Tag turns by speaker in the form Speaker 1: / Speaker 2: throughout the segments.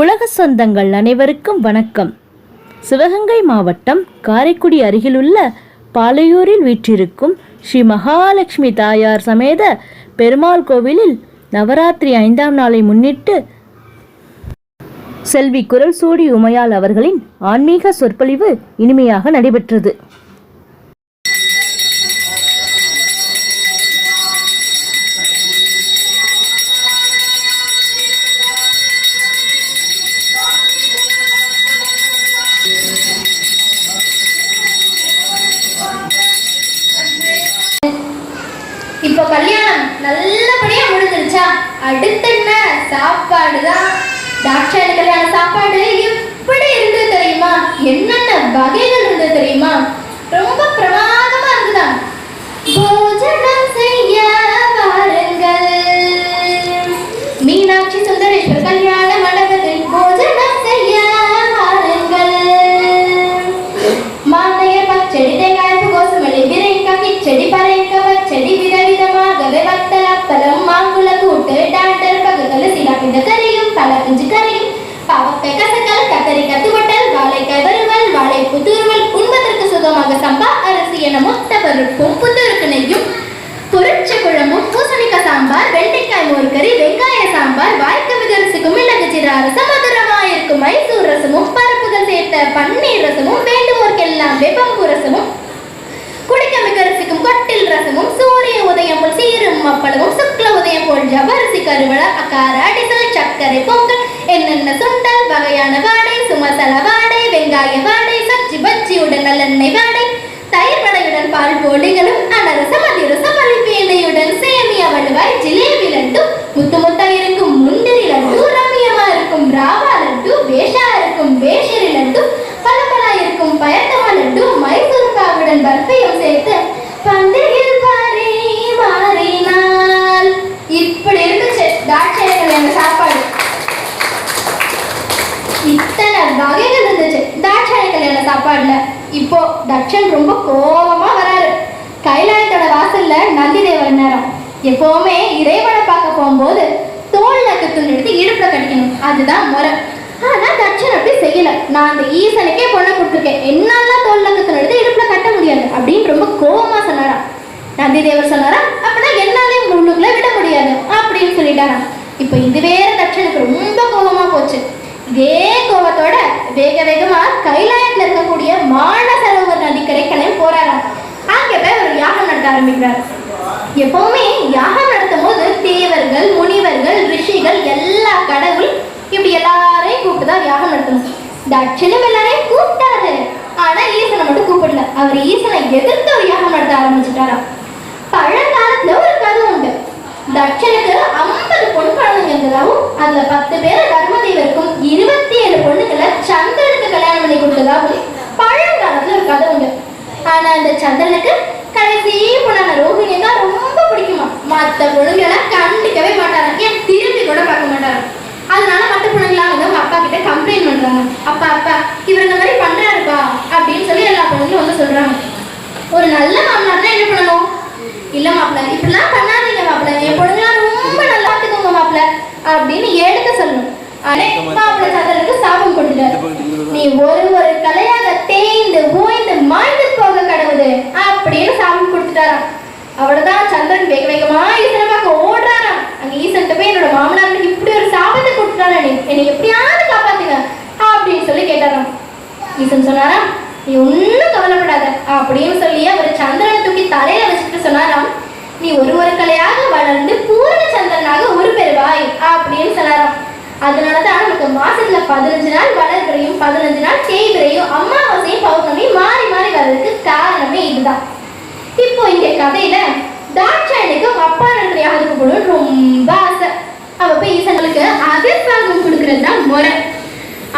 Speaker 1: உலக சொந்தங்கள் அனைவருக்கும் வணக்கம். சிவகங்கை மாவட்டம் காரைக்குடி அருகிலுள்ள பாலையூரில் வீற்றிருக்கும் ஸ்ரீ மகாலட்சுமி தாயார் சமேத பெருமாள் கோவிலில் நவராத்திரி ஐந்தாம் நாளை முன்னிட்டு செல்வி குரல் சூடி உமையாள் அவர்களின் ஆன்மீக சொற்பொழிவு இனிமையாக நடைபெற்றது.
Speaker 2: கத்தரி கத்துவட்டல் வாழை வாழைக்காய் வாழை வாழைப்பூ தூர்வல் உண்பதற்கு சுகமாக சம்பா அரிசி என மொத்த பருப்பும் புத்தருக்கு நெய்யும். பொரிச்ச குழம்பும் பூசணிக்காய் சாம்பார் வெண்டைக்காய் மோர்கறி வெங்காய சாம்பார் வாய்க்க மிதரசுக்கும் மிளகு ஜீரா ரசம் மதுரமாயிருக்கும் மைசூர் ரசமும் பருப்புகள் சேர்த்த பன்னீர் ரசமும் வேண்டுவோர்க்கெல்லாம் வேப்பம்பூ ரசமும். குடிக்க மிகரசிக்கும் கொட்டில் ரசமும் சூரிய உதயம் போல் சீரும் அப்பளமும் சுக்ல உதயம் போல் ஜவரிசி கருவள அக்கார டிசல் சக்கர தேங்காய வாடை சச்சி பச்சியுடன் நல்லெண்ணெய் வாடை. தயிர் வடையுடன் பால் போடிகளும் அனரசம் அதிரசம் அலிப்பேனையுடன் சேமியா வலுவாய் ஜிலேபி லட்டு முத்து முத்தா இருக்கும் முந்திரி லட்டு ரம்யமா இருக்கும் ராவா லட்டு வேஷா இருக்கும் வேஷரி லட்டு பலபலா இருக்கும் பயத்தமா லட்டு மைசூர் பாவுடன் பர்ஃபியும் சேர்த்து சாப்பாடுல. இப்போ தட்சன் ரொம்ப கோபமா வராரு. கைலாயத்தோட வாசல்ல நந்திதேவர் நேரம். எப்பவுமே இறைவனை பார்க்க போகும்போது தோல் எடுத்து இடுப்புல கட்டிக்கணும் அதுதான் முறை. ஆனா தட்சன் அப்படி செய்யல. நான் அந்த ஈசனுக்கே பொண்ணை கொடுத்துருக்கேன். என்னால தோல் நக்கத்துன்னு எடுத்து இடுப்புல கட்ட முடியாது அப்படின்னு ரொம்ப கோபமா சொன்னாராம். நந்திதேவர் சொன்னாரா அப்படின்னா என்னாலே உங்க உள்ளுக்குள்ள விட முடியாது அப்படின்னு சொல்லிட்டாராம். இப்போ இது வேற தட்சனுக்கு ரொம்ப கோபமா போச்சு. இதே கோபத்தோட வேக வேகமா கைலாயத்துல இருக்கக்கூடிய மானசரோவர் நதிக்கரை கிளம்பி போறாராம். அங்க போய் ஒரு யாகம் நடத்த ஆரம்பிக்கிறார். எப்பவுமே யாகம் நடத்தும் போது தேவர்கள் முனிவர்கள் ரிஷிகள் எல்லா கடவுள் இப்படி எல்லாரையும் கூப்பிட்டு தான் யாகம் நடத்தணும். தட்சிணம் எல்லாரையும் கூப்பிட்டாரு. ஆனா ஈசனை மட்டும் கூப்பிடல. அவர் ஈசனை எதிர்த்து ஒரு யாகம் நடத்த ஆரம்பிச்சுட்டாராம் பழங்காலத்துல ஒரு கதை உண்டு தட்சனுக்கு ஐம்பது பொன் குழந்தைங்க இருந்ததாகவும் அதுல பத்து பேர் தர்மதேவருக்கும் இருபத்தி ஏழு பொண்ணுகளை சந்திரனுக்கு கல்யாணம் பண்ணி கொடுத்ததாகவும் பழங்காலத்துல ஒரு கதை உண்டு. ஆனா அந்த சந்திரனுக்கு கடைசி பொண்ணான ரோஹிணி தான் ரொம்ப பிடிக்குமா. மத்த பொண்ணுங்களை கண்டிக்கவே மாட்டாங்க. ஏன்? திரும்பி கூட பார்க்க மாட்டாங்க. அதனால மற்ற பொண்ணுங்களாம் வந்து அவங்க அப்பா கிட்ட கம்ப்ளைண்ட் பண்றாங்க. அப்பா அப்பா இவர் இந்த மாதிரி பண்றாருப்பா அப்படின்னு சொல்லி எல்லா பொண்ணுங்களும் வந்து சொல்றாங்க. ஒரு நல்ல மாமனார்னா என்ன பண்ணணும்? இல்ல மாப்பிள்ள இப்படிலாம் பண்ணாதீங்க மாப்பிள்ள என் பொண்ணுங்களாம் ரொம்ப நல்லா பார்த்துக்கோங்க மாப்பிள்ள அப்படின்னு எடுக்க சொல்லணும். மாப்பிள்ள சாதலுக்கு சாபம் கொடுத்துட்டாரு நீ ஒரு ஒரு கலையாக தேய்ந்து ஓய்ந்து மாய்ந்து போக கடவுது அப்படின்னு சாபம் கொடுத்துட்டாராம். அவ்வளவுதான் சந்திரன் வேக வேகமா ஈசனை பார்க்க ஓடுறாராம். அங்க ஈசன்ட்ட போய் என்னோட மாமனாருக்கு இப்படி ஒரு சாபத்தை கொடுத்துட்டாரா நீ? என்னை எப்படியாவது காப்பாத்துங்க அப்படின்னு சொல்லி கேட்டாராம். ஈசன் சொன்னாராம் நீ ஒன்னும் கவலைப்படாத அப்படின்னு சொல்லி அவர் சந்திரன் தூக்கி சொன்னாராம். நீ ஒரு ஒரு கலையாக வளர்ந்து பூரண சந்திரனாக உருப்பெறுவாய் அப்படின்னு சொன்னாராம். அதனாலதான் நமக்கு மாசத்துல பதினஞ்சு நாள் வளர்பிறையும் பதினஞ்சு நாள் தேய்பிறையும் அமாவாசையும் பௌர்ணமியும் மாறி மாறி வர்றதுக்கு காரணமே இதுதான். இப்போ இங்க கதையில தாட்சாயனுக்கு அப்பா நன்றியாக யாருக்கு ரொம்ப ஆசை. அவ போய் ஈசனுக்கு அதிர்பாகம் கொடுக்கறது தான் முறை.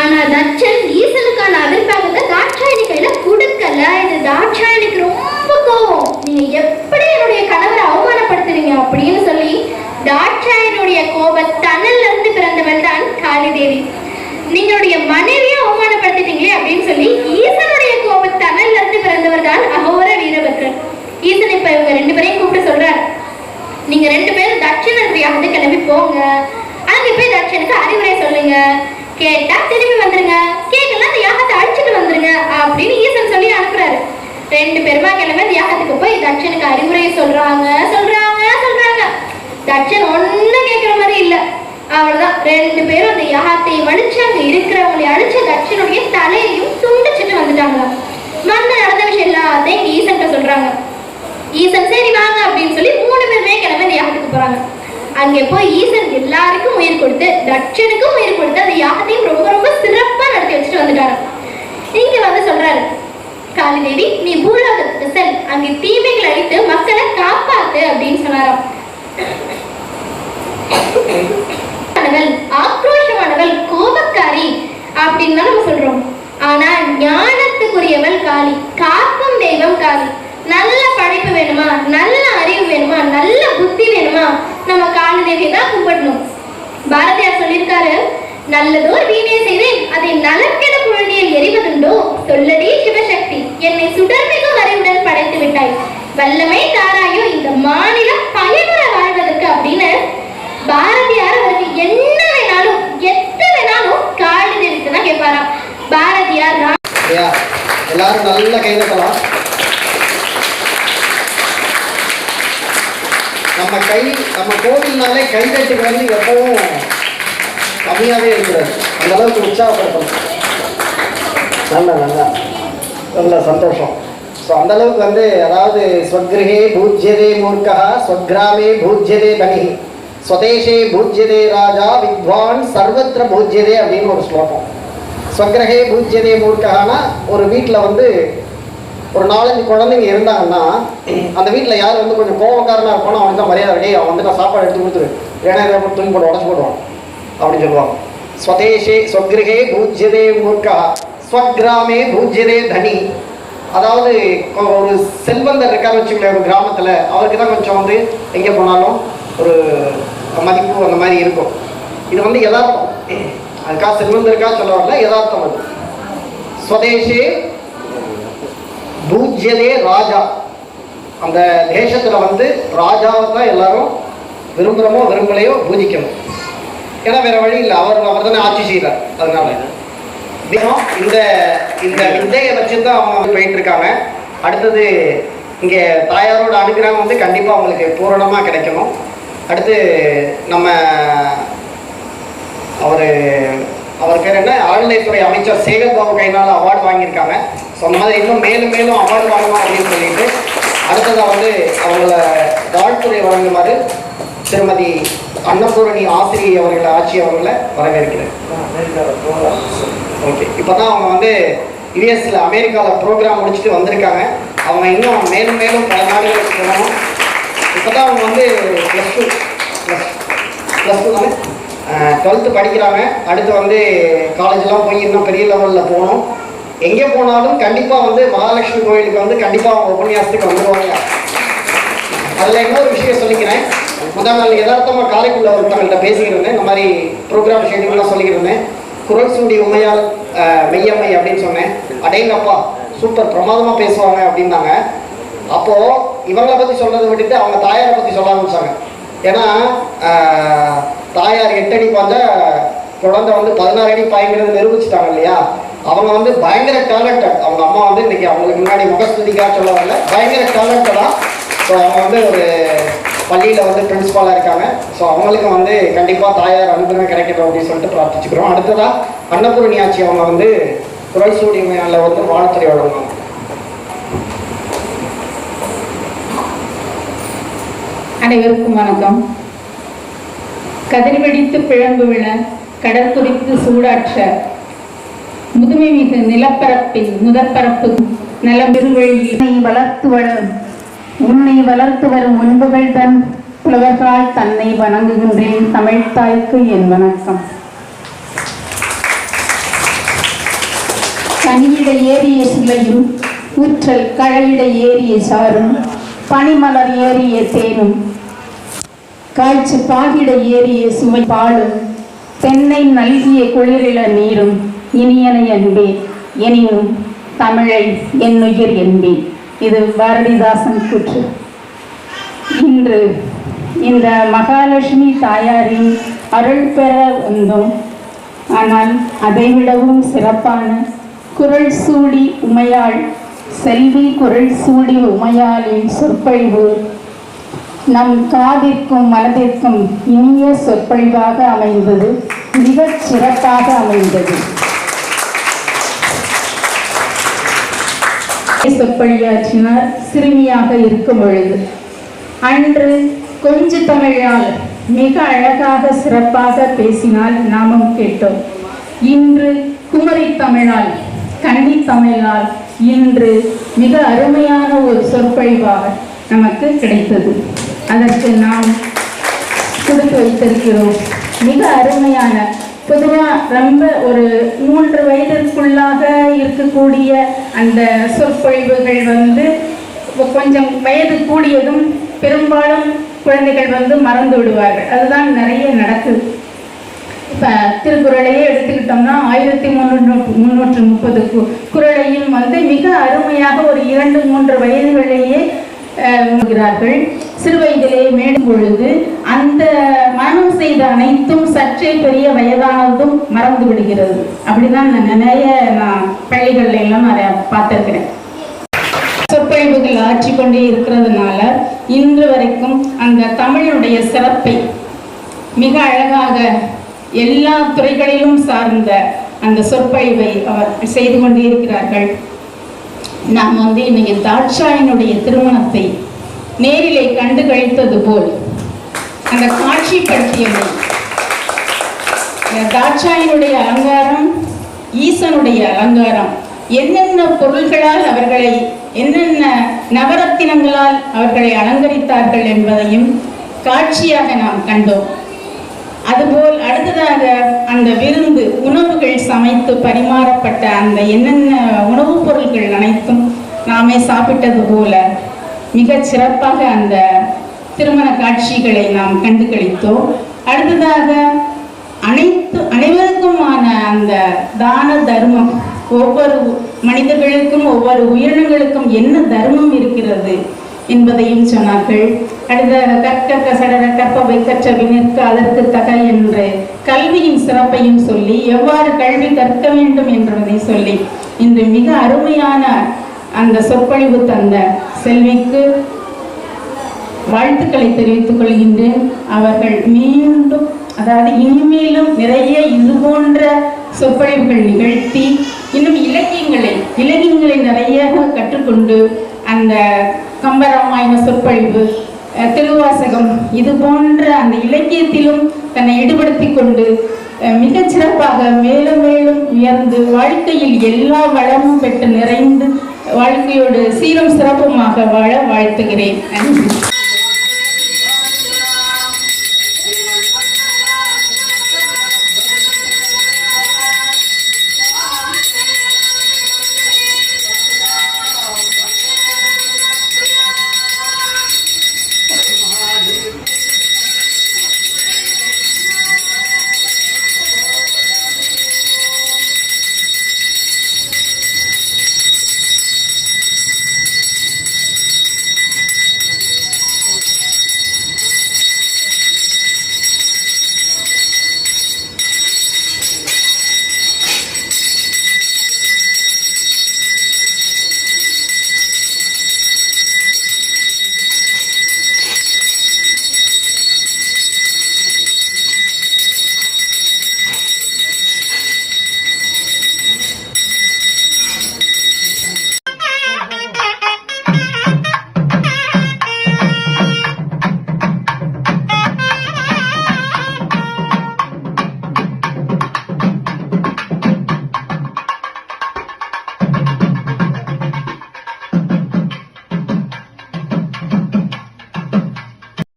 Speaker 2: ஆனா தட்சன் ஈசனுக்கான அதிர்பாகத்தை தாட்சாயணி கையில கொடுக்கல. இது தாட்சாயணிக்கு ரொம்ப நீங்க எப்படி என்னுடைய கணவரை அவமானப்படுத்துறீங்க அப்படின்னு சொல்லி தாட்சாயனுடைய கோப தணல்ல இருந்து பிறந்தவள் தான் காளி தேவி. நீங்களுடைய மனைவியை அவமானப்படுத்திட்டீங்களே அப்படின்னு சொல்லி ஈசனுடைய கோப தனல்ல இருந்து பிறந்தவர் தான் அகோர வீரபத்ரன். ஈசன் இப்ப இவங்க ரெண்டு பேரையும் கூப்பிட்டு சொல்றாரு. நீங்க ரெண்டு பேரும் தட்சிண வந்து கிளம்பி போங்க. அங்க போய் தட்சனுக்கு அறிவுரை சொல்லுங்க. கேட்டா திரும்பி வந்துருங்க. கேட்கலாம் அந்த யாகத்தை அழிச்சிட்டு வந்துருங்க அப்படின்னு ஈசன் சொல்லி அனுப்புறாரு. ரெண்டு பெருமா கிழமை தியாகத்துக்கு யாகத்துக்கு போய் தட்சனுக்கு அறிவுரை சொல்றாங்க. சொல்றாங்க சொல்றாங்க. தட்சன் ஒன்னும் கேட்கிற மாதிரி இல்ல. அவ்வளவுதான். ரெண்டு பேரும் அந்த யாகத்தை வலிச்சு அங்க இருக்கிறவங்களை அழிச்சு தட்சனுடைய தலையையும் துண்டிச்சுட்டு வந்துட்டாங்க. வந்து நடந்த விஷயம் எல்லாத்தையும் ஈசன் ஈசன்கிட்ட சொல்றாங்க. ஈசன் சரி வாங்க அப்படின்னு சொல்லி மூணு பேருமே கிளம்பி அந்த யாகத்துக்கு போறாங்க. அங்கே போய் ஈசன் எல்லாருக்கும் உயிர் கொடுத்து தட்சனுக்கும் உயிர் கொடுத்து அந்த யாகத்தையும் ரொம்ப ரொம்ப சிறப்பா நடத்தி வச்சுட்டு வந்துட்டாரு. இங்க வந்து சொல்றாரு காளிதேவி நீ பூலோகத்துக்கு செல். அங்கே தீமைகள் அழித்து மக்களை காப்பாத்து அப்படின்னு சொன்னாராம். ஆக்ரோஷமானவள் கோபக்காரி அப்படின்னு தான் நம்ம சொல்றோம். ஆனா ஞானத்துக்குரியவள் காளி காக்கும் தெய்வம் காளி. நல்ல படைப்பு வேணுமா? நல்ல அறிவு வேணுமா? நல்ல புத்தி வேணுமா? நம்ம காளி தேவியை தான் கும்பிடணும். பாரதியார் சொல்லியிருக்காரு நல்லதோர் வீணே செய்தேன் அதை நலக்கெட குழந்தையில் எரிவதுண்டோ? சொல்லடி சிவசக்தி. என்னை சுடர்மிகு வரையுடன் படைத்து விட்டாய். வல்லமை தாராயோ இந்த மாநிலம் பயனுற வாழ்வதற்கு அப்படின்னு பாரதியார் அவருக்கு என்ன வேணாலும் எத்தனை வேணாலும் காளி தேவிக்கு தான் கேட்பாராம். பாரதியார்
Speaker 3: எல்லாரும் நல்ல கைதட்டலாம் நம்ம கை நம்ம கோவில்னாலே கைதட்டுக்கு வந்து எப்பவும் கம்மியாகவே இருக்கிறது. அந்த அளவுக்கு உற்சாகப்படுத்தணும். நல்ல நல்ல நல்ல சந்தோஷம். ஸோ அந்த அளவுக்கு வந்து அதாவது ஸ்வக்ரிஹே பூஜ்யதே மூர்க்கா ஸ்வக்ராமே பூஜ்யதே தனி ஸ்வதேஷே பூஜ்யதே ராஜா வித்வான் சர்வத்திர பூஜ்யதே அப்படின்னு ஒரு ஸ்லோகம். ஸ்வக்ரஹே பூஜ்யதே மூர்க்ககானா ஒரு வீட்டில் வந்து ஒரு நாலஞ்சு குழந்தைங்க இருந்தாங்கன்னா அந்த வீட்டில் யார் வந்து கொஞ்சம் கோபக்காரனாக இருப்பானோ அவனுக்கு தான் மரியாதை டே அவன் வந்து நான் சாப்பாடு எடுத்து கொடுத்துரு. ஏன்னா இதை மட்டும் போட்டு உடச்சு போடுவான் அப்படின்னு சொல்லுவாங்க. ஸ்வதேஷே ஸ்வக்ரஹே பூஜ்யதே மூர்க்கா ஸ்வக்ராமே பூஜ்யதே தனி. அதாவது ஒரு செல்வந்தர் இருக்காருன்னு வச்சுக்கோங்களேன் ஒரு கிராமத்தில். அவருக்கு தான் கொஞ்சம் வந்து எங்கே போனாலும் ஒரு மதிப்பு அந்த மாதிரி இருக்கும். இது வந்து யதார்த்தம். அதுக்காக செல்வந்தருக்காக சொல்ல வரல யதார்த்தம் அது. ஸ்வதேஷே பூஜ்யதே ராஜா. அந்த தேசத்தில் வந்து ராஜாவை தான் எல்லாரும் விரும்புகிறோமோ விரும்பலையோ பூஜிக்கணும். ஏன்னா வேற வழி இல்லை. அவர் அவர் தானே ஆட்சி செய்கிறார் அதனால. தினம் இந்த இந்த வித்தையை வச்சு தான் அவங்க வந்து போயிட்டு இருக்காங்க அடுத்தது இங்கே தாயாரோட அனுகிரகம் வந்து கண்டிப்பாக அவங்களுக்கு பூரணமாக கிடைக்கணும். அடுத்து நம்ம அவர் அவர் பேர் என்ன? அறநிலைத்துறை அமைச்சர் சேகர் பாபு அவார்டு வாங்கியிருக்காங்க. ஸோ அந்த மாதிரி இன்னும் மேலும் மேலும் அவார்டு வாங்கணும் அப்படின்னு சொல்லிட்டு அடுத்ததாக வந்து அவங்கள வாழ்த்துறை வழங்குமாறு திருமதி அன்னபூரணி ஆசிரியை அவர்களை ஆட்சி அவர்களை வரவேற்கிறேன். ஓகே. இப்போ தான் அவங்க வந்து யுஎஸ்ல அமெரிக்காவில் ப்ரோக்ராம் முடிச்சுட்டு வந்திருக்காங்க. அவங்க இன்னும் மேலும் மேலும் பல நாடுகளுக்கு போகணும் இப்போ தான் அவங்க வந்து plus two plus plus two தானே? டுவெல்த்து படிக்கிறாங்க. அடுத்து வந்து காலேஜெலாம் போய் இன்னும் பெரிய லெவலில் போகணும். எங்கே போனாலும் கண்டிப்பாக வந்து மகாலட்சுமி கோயிலுக்கு வந்து கண்டிப்பாக அவங்க உபன்யாசத்துக்கு வந்துடுவாங்க அதில் இன்னொரு விஷயம் சொல்லிக்கிறேன். முதல் நாள் யதார்த்தமாக காரைக்குள்ள ஒருத்தவங்கள்ட்ட பேசிக்கிறேன் இந்த மாதிரி ப்ரோக்ராம் ஷெடியூல்லாம் சொல்லிக்கிறேன் குரல்சூடி குரல் உமையால் மெய்யம்மை அப்படின்னு சொன்னேன். அடேங்கப்பா சூப்பர் பிரமாதமாக பேசுவாங்க அப்படின்னாங்க. அப்போது இவங்களை பற்றி சொல்கிறத விட்டுட்டு அவங்க தாயாரை பற்றி சொல்ல ஆரம்பிச்சாங்க. ஏன்னா தாயார் எட்டு அடி பாஞ்சா குழந்தை வந்து பதினாறு அடி பாய்ங்கிறது நிரூபிச்சிட்டாங்க இல்லையா? அவங்க வந்து பயங்கர டேலண்டட் அவங்க அம்மா வந்து இன்னைக்கு அவங்களுக்கு முன்னாடி முகஸ்துதிக்காக சொல்ல வரல. பயங்கர டேலண்டடாக ஸோ அவங்க வந்து ஒரு பள்ளியில் வந்து பிரின்ஸ்பாலாக இருக்காங்க. ஸோ அவங்களுக்கும் வந்து கண்டிப்பாக தாயார் அனுகிரகம் கிடைக்கட்டும் அப்படின்னு சொல்லிட்டு பிரார்த்திச்சுக்கிறோம். அடுத்ததாக அன்னபூரணி ஆட்சி அவங்க வந்து குரல் சூடி மேல வந்து வாழ்த்துறை வழங்குவாங்க.
Speaker 4: அனைவருக்கும் வணக்கம். கதிர் வெடித்து பிழம்பு விழ கடல் துடித்து சூடாற்ற முதுமை மிகு நிலப்பரப்பின் முதற்பரப்பு
Speaker 5: உன்னை வளர்த்து வரும் உன்னை வளர்த்து வரும் முன்புகள் தன் புலவர்களால் தன்னை வணங்குகின்றேன் தமிழ் தாய்க்கு என் வணக்கம். கனியிட ஏறிய சிலையும் ஊற்றல் கழையிட ஏறிய சாரும் பனிமலர் ஏறிய தேனும் காய்ச்சி பாகிட ஏறிய சுமை பாலும் தென்னை நல்கிய குளிரில நீரும் இனியனை என்பே எனினும் தமிழை என்னுயிர் என்பேன் இது பாரதிதாசன் கூற்று. இன்று இந்த மகாலட்சுமி தாயாரின் அருள் பெற வந்தோம். ஆனால் அதைவிடவும் சிறப்பான குரல் சூடி உமையாள் செல்வி குரல் சூடி உமையாளின் சொற்பொழிவு. நம் காதிற்கும் மனதிற்கும் இனிய சொற்பொழிவாக அமைந்தது மிகச் சிறப்பாக அமைந்தது. சொற்பொழியாற்றினார் சிறுமியாக இருக்கும் பொழுது. அன்று கொஞ்ச தமிழால் மிக அழகாக சிறப்பாக பேசினால் நாமும் கேட்டோம். இன்று குமரி தமிழால் கன்னி தமிழால் இன்று மிக அருமையான ஒரு சொற்பொழிவாக நமக்கு கிடைத்தது. அதற்கு நாம் கொடுத்து வைத்திருக்கிறோம். மிக அருமையான பொதுவாக ரொம்ப ஒரு மூன்று வயதிற்குள்ளாக இருக்கக்கூடிய அந்த சொற்பொழிவுகள் வந்து கொஞ்சம் வயது கூடியதும் பெரும்பாலும் குழந்தைகள் வந்து மறந்து விடுவார்கள். அதுதான் நிறைய நடக்குது. இப்போ திருக்குறளையே எடுத்துக்கிட்டோம்னா ஆயிரத்தி முன்னூற்று முன்னூற்று முப்பது கு- குறளையும் வந்து மிக அருமையாக ஒரு இரண்டு மூன்று வயதுகளிலேயே சிறுவயதிலே மேடும் பொழுது அந்த மனம் செய்த அனைத்தும் சற்றே பெரிய வயதானதும் மறந்து விடுகிறது. அப்படிதான் நான் நிறைய நான் பள்ளிகள்ல எல்லாம் நிறைய பார்த்துருக்கிறேன். சொற்பொழிவுகள் ஆற்றி கொண்டே இருக்கிறதுனால இன்று வரைக்கும் அந்த தமிழுடைய சிறப்பை மிக அழகாக எல்லா துறைகளிலும் சார்ந்த அந்த சொற்பொழிவை அவர் செய்து கொண்டே இருக்கிறார்கள் நாம் வந்து இன்னைக்கு தாட்சாயினுடைய திருமணத்தை நேரிலே கண்டு கழித்தது போல். அந்த காட்சிப்படுத்தியவை இந்த தாட்சாயினுடைய அலங்காரம் ஈசனுடைய அலங்காரம் என்னென்ன பொருள்களால் அவர்களை என்னென்ன நவரத்தினங்களால் அவர்களை அலங்கரித்தார்கள் என்பதையும் காட்சியாக நாம் கண்டோம். அதுபோல் அடுத்ததாக அந்த விருந்து உணவுகள் சமைத்து பரிமாறப்பட்ட அந்த என்னென்ன உணவுப் பொருட்கள் அனைத்தும் நாமே சாப்பிட்டது போல மிகச் சிறப்பாக அந்த திருமண காட்சிகளை நாம் கண்டு கழித்தோம் அடுத்ததாக அனைத்து அனைவருக்குமான அந்த தான தர்மம். ஒவ்வொரு மனிதர்களுக்கும் ஒவ்வொரு உயிரினங்களுக்கும் என்ன தர்மம் இருக்கிறது என்பதையும் சொன்னார்கள். அடுத்த கற்க கசடர கற்பவை கற்றவை நிற்க அதற்கு தக என்று கல்வியின் சிறப்பையும் சொல்லி எவ்வாறு கல்வி கற்க வேண்டும் என்பதை சொல்லி இன்று மிக அருமையான அந்த சொற்பொழிவு தந்த செல்விக்கு வாழ்த்துக்களை தெரிவித்துக் கொள்கின்றேன். அவர்கள் மீண்டும் அதாவது இனிமேலும் நிறைய இது போன்ற சொற்பொழிவுகள் நிகழ்த்தி இன்னும் இலக்கியங்களை இலக்கியங்களை நிறைய கற்றுக்கொண்டு அந்த கம்பராமாயண சொற்பொழிவு திருவாசகம் இது போன்ற அந்த இலக்கியத்திலும் தன்னை ஈடுபடுத்தி கொண்டு மிகச்சிறப்பாக சிறப்பாக மேலும் மேலும் உயர்ந்து வாழ்க்கையில் எல்லா வளமும் பெற்று நிறைந்து வாழ்க்கையோடு சீரும் சிறப்புமாக வாழ வாழ்த்துகிறேன். நன்றி.